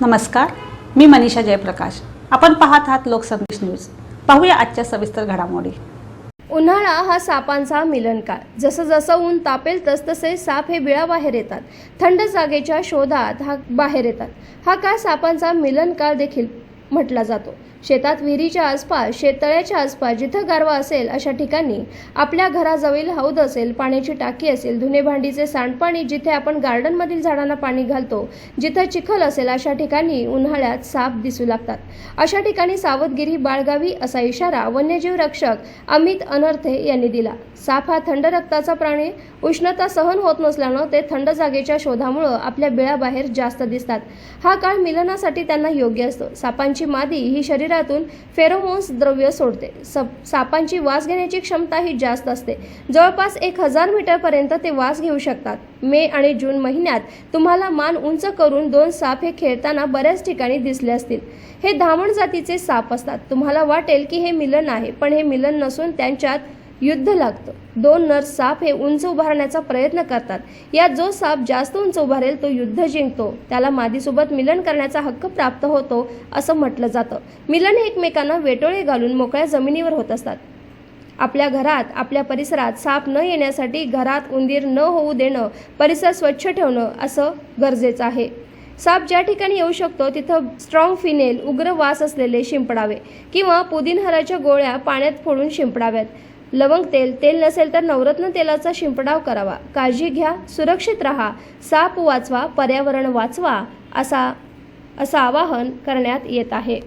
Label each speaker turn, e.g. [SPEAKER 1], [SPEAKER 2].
[SPEAKER 1] नमस्कार मी मनीषा जयप्रकाश. आपण पाहत आहात लोकसंदेश न्यूज. पाहूया आजच्या सविस्तर घडामोडी.
[SPEAKER 2] उन्हाळा हा सापांचा मिलनकाळ. जसं जसं ऊन तापेल तसतसे साप हे बिळाबाहेर येतात. थंड जागेच्या शोधात हा बाहेर येतात. हा काळ सापांचा मिलनकाळ देखील. म्हटला जातो. शेतात विहिरीच्या आसपास शेततळ्याच्या आसपास जिथं गारवा असेल अशा ठिकाणी आपल्या घराजवळील हौद असेल पाण्याची टाकी असेल धुणे भांडीचे सांडपाणी जिथे आपण गार्डनमधील झाडांना पाणी घालतो जिथं चिखल असेल अशा ठिकाणी उन्हाळ्यात साप दिसू लागतात. अशा ठिकाणी सावधगिरी बाळगावी असा इशारा वन्यजीव रक्षक अमित अनर्थे यांनी दिला. साप हा थंड रक्ताचा प्राणी उष्णता सहन होत नसल्यानं ते थंड जागेच्या शोधामुळं आपल्या बिळाबाहेर जास्त दिसतात. हा काळ मिलनासाठी त्यांना योग्य असतो. सापांची मादी ही शरीरातून फेरोमोन्स द्रव्य सोडते. सप सापांची वास घेण्याची क्षमता ही जास्त असते. जवळपास एक हजार मीटरपर्यंत ते वास घेऊ शकतात. मे आणि जून महिन्यात तुम्हाला मान उंच करून दोन साप हे खेळताना बऱ्याच ठिकाणी दिसले असतील. हे धामण जातीचे साप असतात. तुम्हाला वाटेल की हे मिलन आहे पण हे मिलन नसून त्यांच्यात युद्ध लागतं. दोन नर साप हे उंच उभारण्याचा प्रयत्न करतात. यात जो साप जास्त उंच उभारेल तो युद्ध जिंकतो. त्याला मादीसोबत मिलन करण्याचा हक्क प्राप्त होतो असं म्हटलं जातं. मिलन हे एकमेकांना वेटोळे घालून मोकळ्या जमिनीवर होत असतात. आपल्या घरात आपल्या परिसरात साप न येण्यासाठी घरात उंदीर न होऊ देणं परिसर स्वच्छ ठेवणं असं गरजेचं आहे. साप ज्या ठिकाणी येऊ शकतो तिथं स्ट्रॉंग फिनेल उग्र वास असलेले शिंपडावे किंवा पुदिनहाराच्या गोळ्या पाण्यात फोडून शिंपडाव्यात. लवंग तेल तेल नसेल तर नवरत्न तेलाचा शिंपडाव करावा. काळजी घ्या सुरक्षित राहा साप वाचवा पर्यावरण वाचवा असा असं आवाहन करण्यात येत आहे.